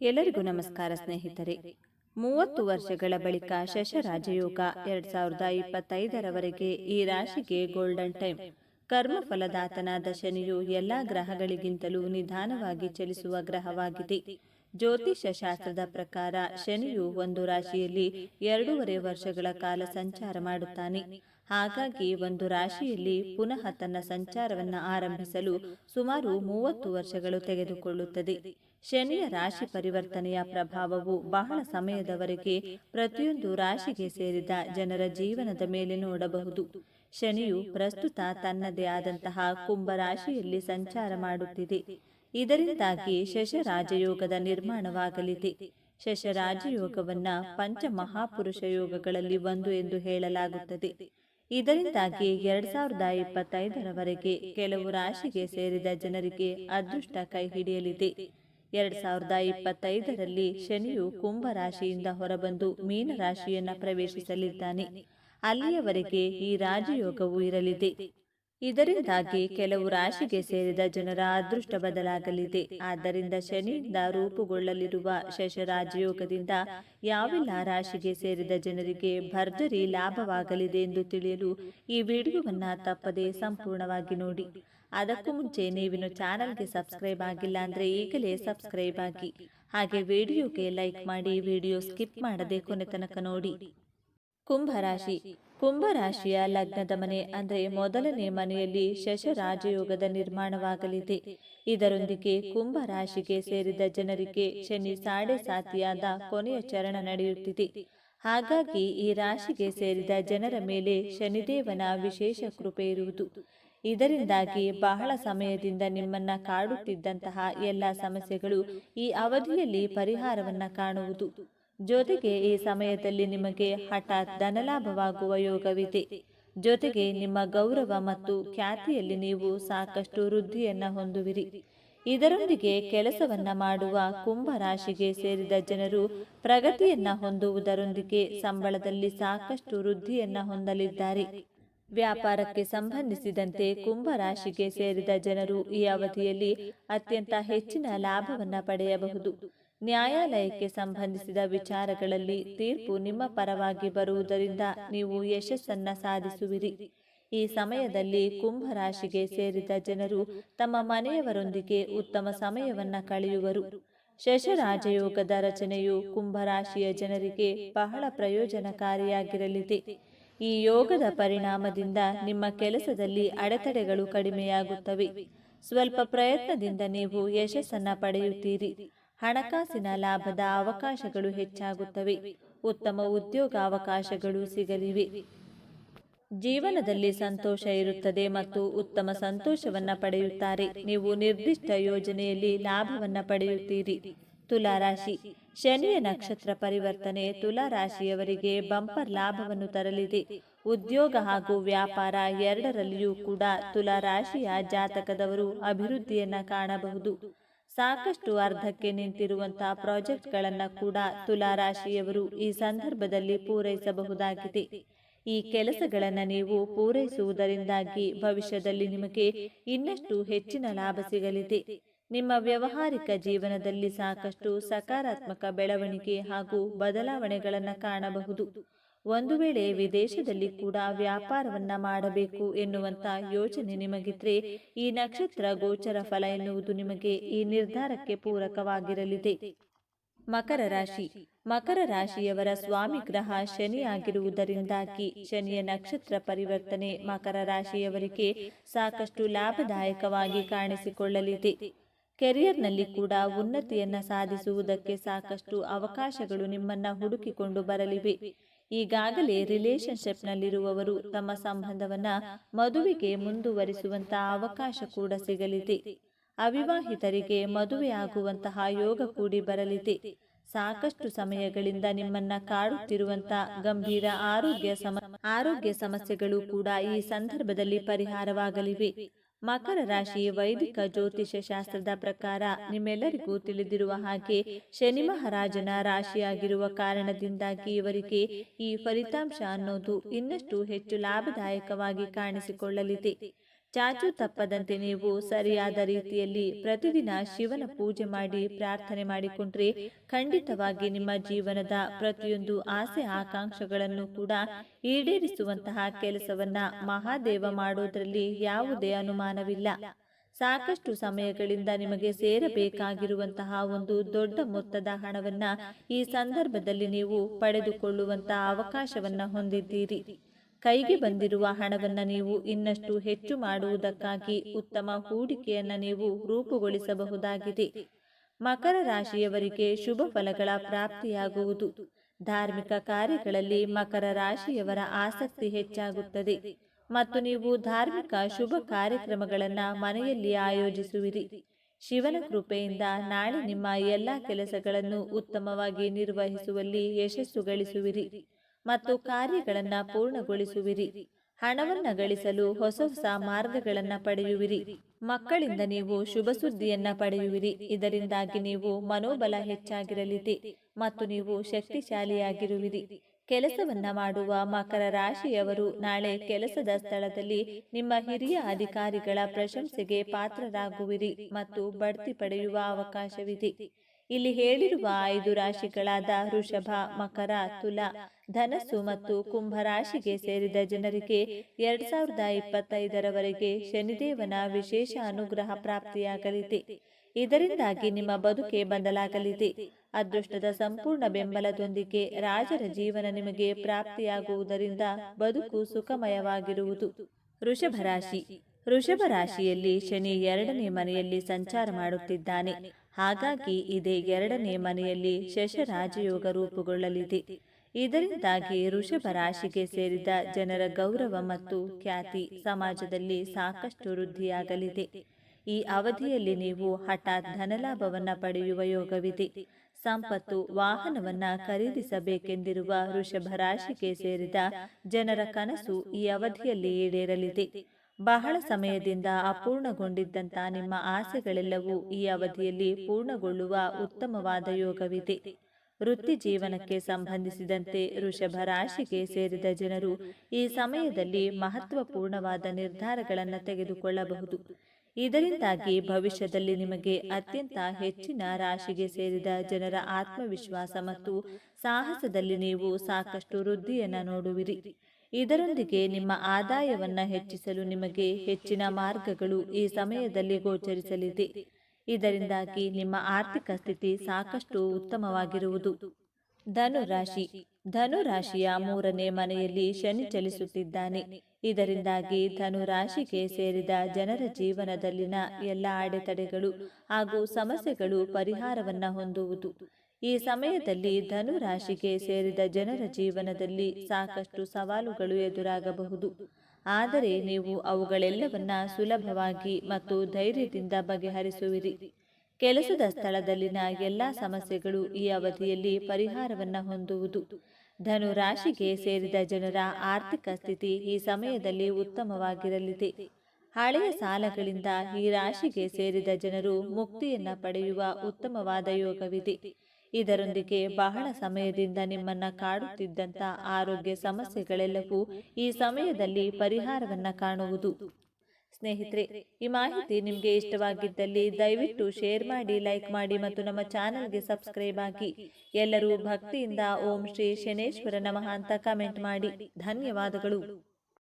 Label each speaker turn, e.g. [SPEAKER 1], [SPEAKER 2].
[SPEAKER 1] ಎಲ್ಲರಿಗೂ ನಮಸ್ಕಾರ ಸ್ನೇಹಿತರೆ. ಮೂವತ್ತು ವರ್ಷಗಳ ಬಳಿಕ ಶಶರಾಜಯೋಗ ಎರಡ್ ಸಾವಿರದ ಇಪ್ಪತ್ತೈದರವರೆಗೆ ಈ ರಾಶಿಗೆ ಗೋಲ್ಡನ್ ಟೈಮ್ ಕರ್ಮ ಫಲದಾತನಾದ ಶನಿಯು ಎಲ್ಲಾ ಗ್ರಹಗಳಿಗಿಂತಲೂ ನಿಧಾನವಾಗಿ ಚಲಿಸುವ ಗ್ರಹವಾಗಿದೆ. ಜ್ಯೋತಿಷ್ಯ ಶಾಸ್ತ್ರದ ಪ್ರಕಾರ ಶನಿಯು ಒಂದು ರಾಶಿಯಲ್ಲಿ ಎರಡೂವರೆ ವರ್ಷಗಳ ಕಾಲ ಸಂಚಾರ ಮಾಡುತ್ತಾನೆ. ಹಾಗಾಗಿ ಒಂದು ರಾಶಿಯಲ್ಲಿ ಪುನಃ ತನ್ನ ಸಂಚಾರವನ್ನು ಆರಂಭಿಸಲು ಸುಮಾರು ಮೂವತ್ತು ವರ್ಷಗಳು ತೆಗೆದುಕೊಳ್ಳುತ್ತದೆ. ಶನಿಯ ರಾಶಿ ಪರಿವರ್ತನೆಯ ಪ್ರಭಾವವು ಬಹಳ ಸಮಯದವರೆಗೆ ಪ್ರತಿಯೊಂದು ರಾಶಿಗೆ ಸೇರಿದ ಜನರ ಜೀವನದ ಮೇಲೆ ನೋಡಬಹುದು. ಶನಿಯು ಪ್ರಸ್ತುತ ತನ್ನದೇ ಆದಂತಹ ಕುಂಭ ರಾಶಿಯಲ್ಲಿ ಸಂಚಾರ ಮಾಡುತ್ತಿದೆ. ಇದರಿಂದಾಗಿ ಶಶರಾಜಯೋಗದ ನಿರ್ಮಾಣವಾಗಲಿದೆ. ಶಶರಾಜಯೋಗವನ್ನ ಪಂಚ ಮಹಾಪುರುಷ ಯೋಗಗಳಲ್ಲಿ ಒಂದು ಎಂದು ಹೇಳಲಾಗುತ್ತದೆ. ಇದರಿಂದಾಗಿ ಎರಡ್ ಸಾವಿರದ ಇಪ್ಪತ್ತೈದರವರೆಗೆ ಕೆಲವು ರಾಶಿಗೆ ಸೇರಿದ ಜನರಿಗೆ ಅದೃಷ್ಟ ಕೈ ಹಿಡಿಯಲಿದೆ. ಎರಡ್ ಸಾವಿರದ ಇಪ್ಪತ್ತೈದರಲ್ಲಿ ಶನಿಯು ಕುಂಭ ರಾಶಿಯಿಂದ ಹೊರಬಂದು ಮೀನ ರಾಶಿಯನ್ನ ಪ್ರವೇಶಿಸಲಿದ್ದಾನೆ. ಅಲ್ಲಿಯವರೆಗೆ ಈ ರಾಜಯೋಗವು ಇರಲಿದೆ. ಇದರಿಂದಾಗಿ ಕೆಲವು ರಾಶಿಗೆ ಸೇರಿದ ಜನರ ಅದೃಷ್ಟ ಬದಲಾಗಲಿದೆ. ಆದ್ದರಿಂದ ಶನಿಯಿಂದ ರೂಪುಗೊಳ್ಳಲಿರುವ ಶಶರಾಜಯೋಗದಿಂದ ಯಾವೆಲ್ಲ ರಾಶಿಗೆ ಸೇರಿದ ಜನರಿಗೆ ಭರ್ಜರಿ ಲಾಭವಾಗಲಿದೆ ಎಂದು ತಿಳಿಯಲು ಈ ವಿಡಿಯೋವನ್ನು ತಪ್ಪದೆ ಸಂಪೂರ್ಣವಾಗಿ ನೋಡಿ. ಅದಕ್ಕೂ ಮುಂಚೆ ನೀವಿನ್ನು ಚಾನಲ್ಗೆ ಸಬ್ಸ್ಕ್ರೈಬ್ ಆಗಿಲ್ಲ ಅಂದ್ರೆ ಈಗಲೇ ಸಬ್ಸ್ಕ್ರೈಬ್ ಆಗಿ. ಹಾಗೆ ವಿಡಿಯೋಗೆ ಲೈಕ್ ಮಾಡಿ ವಿಡಿಯೋ ಸ್ಕಿಪ್ ಮಾಡದೆ ಕೊನೆ ತನಕ ನೋಡಿ. ಕುಂಭರಾಶಿ. ಕುಂಭರಾಶಿಯ ಲಗ್ನದ ಮನೆ ಅಂದರೆ ಮೊದಲನೇ ಮನೆಯಲ್ಲಿ ಶಶರಾಜಯೋಗದ ನಿರ್ಮಾಣವಾಗಲಿದೆ. ಇದರೊಂದಿಗೆ ಕುಂಭ ರಾಶಿಗೆ ಸೇರಿದ ಜನರಿಗೆ ಶನಿ ಸಾಡೆ ಸಾತಿಯಾದ ಕೊನೆಯ ಚರಣ ನಡೆಯುತ್ತಿದೆ. ಹಾಗಾಗಿ ಈ ರಾಶಿಗೆ ಸೇರಿದ ಜನರ ಮೇಲೆ ಶನಿದೇವನ ವಿಶೇಷ ಕೃಪೆ ಇರುವುದು. ಇದರಿಂದಾಗಿ ಬಹಳ ಸಮಯದಿಂದ ನಿಮ್ಮನ್ನ ಕಾಡುತ್ತಿದ್ದಂತಹ ಎಲ್ಲ ಸಮಸ್ಯೆಗಳು ಈ ಅವಧಿಯಲ್ಲಿ ಪರಿಹಾರವನ್ನ ಕಾಣುವುದು. ಜೊತೆಗೆ ಈ ಸಮಯದಲ್ಲಿ ನಿಮಗೆ ಹಠಾತ್ ಧನಲಾಭವಾಗುವ ಯೋಗವಿದೆ. ಜೊತೆಗೆ ನಿಮ್ಮ ಗೌರವ ಮತ್ತು ಖ್ಯಾತಿಯಲ್ಲಿ ನೀವು ಸಾಕಷ್ಟು ವೃದ್ಧಿಯನ್ನ ಹೊಂದುವಿರಿ. ಇದರೊಂದಿಗೆ ಕೆಲಸವನ್ನ ಮಾಡುವ ಕುಂಭ ರಾಶಿಗೆ ಸೇರಿದ ಜನರು ಪ್ರಗತಿಯನ್ನ ಹೊಂದುವುದರೊಂದಿಗೆ ಸಂಬಳದಲ್ಲಿ ಸಾಕಷ್ಟು ವೃದ್ಧಿಯನ್ನ ಹೊಂದಲಿದ್ದಾರೆ. ವ್ಯಾಪಾರಕ್ಕೆ ಸಂಬಂಧಿಸಿದಂತೆ ಕುಂಭ ರಾಶಿಗೆ ಸೇರಿದ ಜನರು ಈ ಅವಧಿಯಲ್ಲಿ ಅತ್ಯಂತ ಹೆಚ್ಚಿನ ಲಾಭವನ್ನು ಪಡೆಯಬಹುದು. ನ್ಯಾಯಾಲಯಕ್ಕೆ ಸಂಬಂಧಿಸಿದ ವಿಚಾರಗಳಲ್ಲಿ ತೀರ್ಪು ನಿಮ್ಮ ಪರವಾಗಿ ಬರುವುದರಿಂದ ನೀವು ಯಶಸ್ಸನ್ನ ಸಾಧಿಸುವಿರಿ. ಈ ಸಮಯದಲ್ಲಿ ಕುಂಭರಾಶಿಗೆ ಸೇರಿದ ಜನರು ತಮ್ಮ ಮನೆಯವರೊಂದಿಗೆ ಉತ್ತಮ ಸಮಯವನ್ನು ಕಳೆಯುವರು. ಶಶರಾಜಯೋಗದ ರಚನೆಯು ಕುಂಭರಾಶಿಯ ಜನರಿಗೆ ಬಹಳ ಪ್ರಯೋಜನಕಾರಿಯಾಗಿರಲಿದೆ. ಈ ಯೋಗದ ಪರಿಣಾಮದಿಂದ ನಿಮ್ಮ ಕೆಲಸದಲ್ಲಿ ಅಡೆತಡೆಗಳು ಕಡಿಮೆಯಾಗುತ್ತವೆ. ಸ್ವಲ್ಪ ಪ್ರಯತ್ನದಿಂದ ನೀವು ಯಶಸ್ಸನ್ನ ಪಡೆಯುತ್ತೀರಿ. ಹಣಕಾಸಿನ ಲಾಭದ ಅವಕಾಶಗಳು ಹೆಚ್ಚಾಗುತ್ತವೆ. ಉತ್ತಮ ಉದ್ಯೋಗಾವಕಾಶಗಳು ಸಿಗಲಿವೆ. ಜೀವನದಲ್ಲಿ ಸಂತೋಷ ಇರುತ್ತದೆ ಮತ್ತು ಉತ್ತಮ ಸಂತೋಷವನ್ನ ಪಡೆಯುತ್ತಾರೆ. ನೀವು ನಿರ್ದಿಷ್ಟ ಯೋಜನೆಯಲ್ಲಿ ಲಾಭವನ್ನ ಪಡೆಯುತ್ತೀರಿ. ತುಲಾರಾಶಿ. ಶನಿಯ ನಕ್ಷತ್ರ ಪರಿವರ್ತನೆ ತುಲಾರಾಶಿಯವರಿಗೆ ಬಂಪರ್ ಲಾಭವನ್ನು ತರಲಿದೆ. ಉದ್ಯೋಗ ಹಾಗೂ ವ್ಯಾಪಾರ ಎರಡರಲ್ಲಿಯೂ ಕೂಡ ತುಲಾರಾಶಿಯ ಜಾತಕದವರು ಅಭಿವೃದ್ಧಿಯನ್ನ ಕಾಣಬಹುದು. ಸಾಕಷ್ಟು ಅರ್ಧಕ್ಕೆ ನಿಂತಿರುವಂತಹ ಪ್ರಾಜೆಕ್ಟ್ಗಳನ್ನು ಕೂಡ ತುಲಾರಾಶಿಯವರು ಈ ಸಂದರ್ಭದಲ್ಲಿ ಪೂರೈಸಬಹುದಾಗಿದೆ. ಈ ಕೆಲಸಗಳನ್ನು ನೀವು ಪೂರೈಸುವುದರಿಂದಾಗಿ ಭವಿಷ್ಯದಲ್ಲಿ ನಿಮಗೆ ಇನ್ನಷ್ಟು ಹೆಚ್ಚಿನ ಲಾಭ ಸಿಗಲಿದೆ. ನಿಮ್ಮ ವ್ಯವಹಾರಿಕ ಜೀವನದಲ್ಲಿ ಸಾಕಷ್ಟು ಸಕಾರಾತ್ಮಕ ಬೆಳವಣಿಗೆ ಹಾಗೂ ಬದಲಾವಣೆಗಳನ್ನು ಕಾಣಬಹುದು. ಒಂದು ವೇಳೆ ವಿದೇಶದಲ್ಲಿ ಕೂಡ ವ್ಯಾಪಾರವನ್ನ ಮಾಡಬೇಕು ಎನ್ನುವಂತ ಯೋಚನೆ ನಿಮಗಿದ್ರೆ ಈ ನಕ್ಷತ್ರ ಗೋಚರ ಫಲ ಎನ್ನುವುದು ನಿಮಗೆ ಈ ನಿರ್ಧಾರಕ್ಕೆ ಪೂರಕವಾಗಿರಲಿದೆ. ಮಕರ ರಾಶಿ. ಮಕರ ರಾಶಿಯವರ ಸ್ವಾಮಿ ಗ್ರಹ ಶನಿಯಾಗಿರುವುದರಿಂದಾಗಿ ಶನಿಯ ನಕ್ಷತ್ರ ಪರಿವರ್ತನೆ ಮಕರ ರಾಶಿಯವರಿಗೆ ಸಾಕಷ್ಟು ಲಾಭದಾಯಕವಾಗಿ ಕಾಣಿಸಿಕೊಳ್ಳಲಿದೆ. ಕೆರಿಯರ್ನಲ್ಲಿ ಕೂಡ ಉನ್ನತಿಯನ್ನ ಸಾಧಿಸುವುದಕ್ಕೆ ಸಾಕಷ್ಟು ಅವಕಾಶಗಳು ನಿಮ್ಮನ್ನ ಹುಡುಕಿಕೊಂಡು ಬರಲಿವೆ. ಈಗಾಗಲೇ ರಿಲೇಶನ್ಶಿಪ್ನಲ್ಲಿರುವವರು ತಮ್ಮ ಸಂಬಂಧವನ್ನ ಮದುವೆಗೆ ಮುಂದುವರಿಸುವಂತಹ ಅವಕಾಶ ಕೂಡ ಸಿಗಲಿದೆ. ಅವಿವಾಹಿತರಿಗೆ ಮದುವೆಯಾಗುವಂತಹ ಯೋಗ ಕೂಡಿ ಬರಲಿದೆ. ಸಾಕಷ್ಟು ಸಮಯಗಳಿಂದ ನಿಮ್ಮನ್ನ ಕಾಡುತ್ತಿರುವಂತ ಗಂಭೀರ ಆರೋಗ್ಯ ಸಮ, ಆರೋಗ್ಯ ಸಮಸ್ಯೆಗಳು ಕೂಡ ಈ ಸಂದರ್ಭದಲ್ಲಿ ಪರಿಹಾರವಾಗಲಿವೆ. ಮಕರ ರಾಶಿ, ವೈದಿಕ ಜ್ಯೋತಿಷ್ಯ ಶಾಸ್ತ್ರದ ಪ್ರಕಾರ ನಿಮ್ಮೆಲ್ಲರಿಗೂ ತಿಳಿದಿರುವ ಹಾಗೆ ಶನಿ ಮಹಾರಾಜನ ರಾಶಿಯಾಗಿರುವ ಕಾರಣದಿಂದಾಗಿ ಇವರಿಗೆ ಈ ಫಲಿತಾಂಶ ಅನ್ನೋದು ಇನ್ನಷ್ಟು ಹೆಚ್ಚು ಲಾಭದಾಯಕವಾಗಿ ಕಾಣಿಸಿಕೊಳ್ಳಲಿದೆ. ಚಾಚು ತಪ್ಪದಂತೆ ನೀವು ಸರಿಯಾದ ರೀತಿಯಲ್ಲಿ ಪ್ರತಿದಿನ ಶಿವನ ಪೂಜೆ ಮಾಡಿ ಪ್ರಾರ್ಥನೆ ಮಾಡಿಕೊಂಡ್ರೆ ಖಂಡಿತವಾಗಿ ನಿಮ್ಮ ಜೀವನದ ಪ್ರತಿಯೊಂದು ಆಸೆ ಆಕಾಂಕ್ಷೆಗಳನ್ನು ಕೂಡ ಈಡೇರಿಸುವಂತಹ ಕೆಲಸವನ್ನ ಮಹಾದೇವ ಮಾಡೋದ್ರಲ್ಲಿ ಯಾವುದೇ ಅನುಮಾನವಿಲ್ಲ. ಸಾಕಷ್ಟು ಸಮಯಗಳಿಂದ ನಿಮಗೆ ಸೇರಬೇಕಾಗಿರುವಂತಹ ಒಂದು ದೊಡ್ಡ ಮೊತ್ತದ ಹಣವನ್ನ ಈ ಸಂದರ್ಭದಲ್ಲಿ ನೀವು ಪಡೆದುಕೊಳ್ಳುವಂತಹ ಅವಕಾಶವನ್ನ ಹೊಂದಿದ್ದೀರಿ. ಕೈಗೆ ಬಂದಿರುವ ಹಣವನ್ನು ನೀವು ಇನ್ನಷ್ಟು ಹೆಚ್ಚು ಮಾಡುವುದಕ್ಕಾಗಿ ಉತ್ತಮ ಹೂಡಿಕೆಯನ್ನು ನೀವು ರೂಪುಗೊಳಿಸಬಹುದಾಗಿದೆ. ಮಕರ ರಾಶಿಯವರಿಗೆ ಶುಭ ಫಲಗಳ ಪ್ರಾಪ್ತಿಯಾಗುವುದು. ಧಾರ್ಮಿಕ ಕಾರ್ಯಗಳಲ್ಲಿ ಮಕರ ರಾಶಿಯವರ ಆಸಕ್ತಿ ಹೆಚ್ಚಾಗುತ್ತದೆ. ಮತ್ತು ನೀವು ಧಾರ್ಮಿಕ ಶುಭ ಕಾರ್ಯಕ್ರಮಗಳನ್ನು ಮನೆಯಲ್ಲಿ ಆಯೋಜಿಸುವಿರಿ. ಶಿವನ ಕೃಪೆಯಿಂದ ನಾಳೆ ನಿಮ್ಮ ಎಲ್ಲ ಕೆಲಸಗಳನ್ನು ಉತ್ತಮವಾಗಿ ನಿರ್ವಹಿಸುವಲ್ಲಿ ಯಶಸ್ಸು ಗಳಿಸುವಿರಿ. ಮತ್ತು ಕಾರ್ಯಗಳನ್ನು ಪೂರ್ಣಗೊಳಿಸುವಿರಿ. ಹಣವನ್ನು ಗಳಿಸಲು ಹೊಸ ಹೊಸ ಮಾರ್ಗಗಳನ್ನು ಪಡೆಯುವಿರಿ. ಮಕ್ಕಳಿಂದ ನೀವು ಶುಭ ಸುದ್ದಿಯನ್ನ ಪಡೆಯುವಿರಿ. ಇದರಿಂದಾಗಿ ನೀವು ಮನೋಬಲ ಹೆಚ್ಚಾಗಿರಲಿದೆ ಮತ್ತು ನೀವು ಶಕ್ತಿಶಾಲಿಯಾಗಿರುವಿರಿ. ಕೆಲಸವನ್ನ ಮಾಡುವ ಮಕರ ರಾಶಿಯವರು ನಾಳೆ ಕೆಲಸದ ಸ್ಥಳದಲ್ಲಿ ನಿಮ್ಮ ಹಿರಿಯ ಅಧಿಕಾರಿಗಳ ಪ್ರಶಂಸೆಗೆ ಪಾತ್ರರಾಗುವಿರಿ ಮತ್ತು ಬಡ್ತಿ ಪಡೆಯುವ ಅವಕಾಶವಿದೆ. ಇಲ್ಲಿ ಹೇಳಿರುವ ಐದು ರಾಶಿಗಳಾದ ಋಷಭ ಮಕರ ತುಲ ಧನಸ್ಸು ಮತ್ತು ಕುಂಭರಾಶಿಗೆ ಸೇರಿದ ಜನರಿಗೆ ಎರಡ್ ಸಾವಿರದ ಇಪ್ಪತ್ತೈದರವರೆಗೆ ಶನಿದೇವನ ವಿಶೇಷ ಅನುಗ್ರಹ ಪ್ರಾಪ್ತಿಯಾಗಲಿದೆ. ಇದರಿಂದಾಗಿ ನಿಮ್ಮ ಬದುಕೆ ಬದಲಾಗಲಿದೆ. ಅದೃಷ್ಟದ ಸಂಪೂರ್ಣ ಬೆಂಬಲದೊಂದಿಗೆ ರಾಜರ ಜೀವನ ನಿಮಗೆ ಪ್ರಾಪ್ತಿಯಾಗುವುದರಿಂದ ಬದುಕು ಸುಖಮಯವಾಗಿರುವುದು. ವೃಷಭ ರಾಶಿ. ವೃಷಭ ರಾಶಿಯಲ್ಲಿ ಶನಿ ಎರಡನೇ ಮನೆಯಲ್ಲಿ ಸಂಚಾರ ಮಾಡುತ್ತಿದ್ದಾನೆ. ಹಾಗಾಗಿ ಇದೇ ಎರಡನೇ ಮನೆಯಲ್ಲಿ ಶಶರಾಜಯೋಗ ರೂಪುಗೊಳ್ಳಲಿದೆ. ಇದರಿಂದಾಗಿ ಋಷಭ ರಾಶಿಗೆ ಸೇರಿದ ಜನರ ಗೌರವ ಮತ್ತು ಖ್ಯಾತಿ ಸಮಾಜದಲ್ಲಿ ಸಾಕಷ್ಟು ವೃದ್ಧಿಯಾಗಲಿದೆ. ಈ ಅವಧಿಯಲ್ಲಿ ನೀವು ಹಠಾತ್ ಧನಲಾಭವನ್ನ ಪಡೆಯುವ ಯೋಗವಿದೆ. ಸಂಪತ್ತು, ವಾಹನವನ್ನ ಖರೀದಿಸಬೇಕೆಂದಿರುವ ವೃಷಭ ರಾಶಿಗೆ ಸೇರಿದ ಜನರ ಕನಸು ಈ ಅವಧಿಯಲ್ಲಿ ಈಡೇರಲಿದೆ. ಬಹಳ ಸಮಯದಿಂದ ಅಪೂರ್ಣಗೊಂಡಿದ್ದಂತ ನಿಮ್ಮ ಆಸೆಗಳೆಲ್ಲವೂ ಈ ಅವಧಿಯಲ್ಲಿ ಪೂರ್ಣಗೊಳ್ಳುವ ಉತ್ತಮವಾದ ಯೋಗವಿದೆ. ವೃತ್ತಿ ಜೀವನಕ್ಕೆ ಸಂಬಂಧಿಸಿದಂತೆ ವೃಷಭ ರಾಶಿಗೆ ಸೇರಿದ ಜನರು ಈ ಸಮಯದಲ್ಲಿ ಮಹತ್ವಪೂರ್ಣವಾದ ನಿರ್ಧಾರಗಳನ್ನು ತೆಗೆದುಕೊಳ್ಳಬಹುದು. ಇದರಿಂದಾಗಿ ಭವಿಷ್ಯದಲ್ಲಿ ನಿಮಗೆ ಅತ್ಯಂತ ಹೆಚ್ಚಿನ ರಾಶಿಗೆ ಸೇರಿದ ಜನರ ಆತ್ಮವಿಶ್ವಾಸ ಮತ್ತು ಸಾಹಸದಲ್ಲಿ ನೀವು ಸಾಕಷ್ಟು ವೃದ್ಧಿಯನ್ನು ನೋಡುವಿರಿ. ಇದರೊಂದಿಗೆ ನಿಮ್ಮ ಆದಾಯವನ್ನು ಹೆಚ್ಚಿಸಲು ನಿಮಗೆ ಹೆಚ್ಚಿನ ಮಾರ್ಗಗಳು ಈ ಸಮಯದಲ್ಲಿ ಗೋಚರಿಸಲಿದೆ. ಇದರಿಂದಾಗಿ ನಿಮ್ಮ ಆರ್ಥಿಕ ಸ್ಥಿತಿ ಸಾಕಷ್ಟು ಉತ್ತಮವಾಗಿರುವುದು. ಧನುರಾಶಿ. ಧನುರಾಶಿಯ ಧನು ರಾಶಿಯ ಮೂರನೇ ಮನೆಯಲ್ಲಿ ಶನಿ ಚಲಿಸುತ್ತಿದ್ದಾನೆ. ಇದರಿಂದಾಗಿ ಧನುರಾಶಿಗೆ ಸೇರಿದ ಜನರ ಜೀವನದಲ್ಲಿನ ಎಲ್ಲ ಅಡೆತಡೆಗಳು ಹಾಗೂ ಸಮಸ್ಯೆಗಳು ಪರಿಹಾರವನ್ನ ಹೊಂದುವುದು. ಈ ಸಮಯದಲ್ಲಿ ಧನುರಾಶಿಗೆ ಸೇರಿದ ಜನರ ಜೀವನದಲ್ಲಿ ಸಾಕಷ್ಟು ಸವಾಲುಗಳು ಎದುರಾಗಬಹುದು. ಆದರೆ ನೀವು ಅವುಗಳೆಲ್ಲವನ್ನ ಸುಲಭವಾಗಿ ಮತ್ತು ಧೈರ್ಯದಿಂದ ಬಗೆಹರಿಸುವಿರಿ. ಕೆಲಸದ ಸ್ಥಳದಲ್ಲಿನ ಎಲ್ಲಾ ಸಮಸ್ಯೆಗಳು ಈ ಅವಧಿಯಲ್ಲಿ ಪರಿಹಾರವನ್ನ ಹೊಂದುವುದು. ಧನು ರಾಶಿಗೆ ಸೇರಿದ ಜನರ ಆರ್ಥಿಕ ಸ್ಥಿತಿ ಈ ಸಮಯದಲ್ಲಿ ಉತ್ತಮವಾಗಿರಲಿದೆ. ಹಳೆಯ ಸಾಲಗಳಿಂದ ಈ ರಾಶಿಗೆ ಸೇರಿದ ಜನರು ಮುಕ್ತಿಯನ್ನ ಪಡೆಯುವ ಉತ್ತಮವಾದ ಯೋಗವಿದೆ. ಇದರೊಂದಿಗೆ ಬಹಳ ಸಮಯದಿಂದ ನಿಮ್ಮನ್ನ ಕಾಡುತ್ತಿದ್ದಂತ ಆರೋಗ್ಯ ಸಮಸ್ಯೆಗಳೆಲ್ಲವೂ ಈ ಸಮಯದಲ್ಲಿ ಪರಿಹಾರವನ್ನ ಕಾಣುವುದು. ಸ್ನೇಹಿತರೆ ಈ ಮಾಹಿತಿ ನಿಮಗೆ ಇಷ್ಟವಾಗಿದ್ದಲ್ಲಿ ದಯವಿಟ್ಟು ಶೇರ್ ಮಾಡಿ ಲೈಕ್ ಮಾಡಿ ಮತ್ತು ನಮ್ಮ ಚಾನೆಲ್ಗೆ ಸಬ್ಸ್ಕ್ರೈಬ್ ಆಗಿ ಎಲ್ಲರೂ ಭಕ್ತಿಯಿಂದ ಓಂ ಶ್ರೀ ಶನೇಶ್ವರ ನಮಃ ಅಂತ ಕಮೆಂಟ್ ಮಾಡಿ. ಧನ್ಯವಾದಗಳು.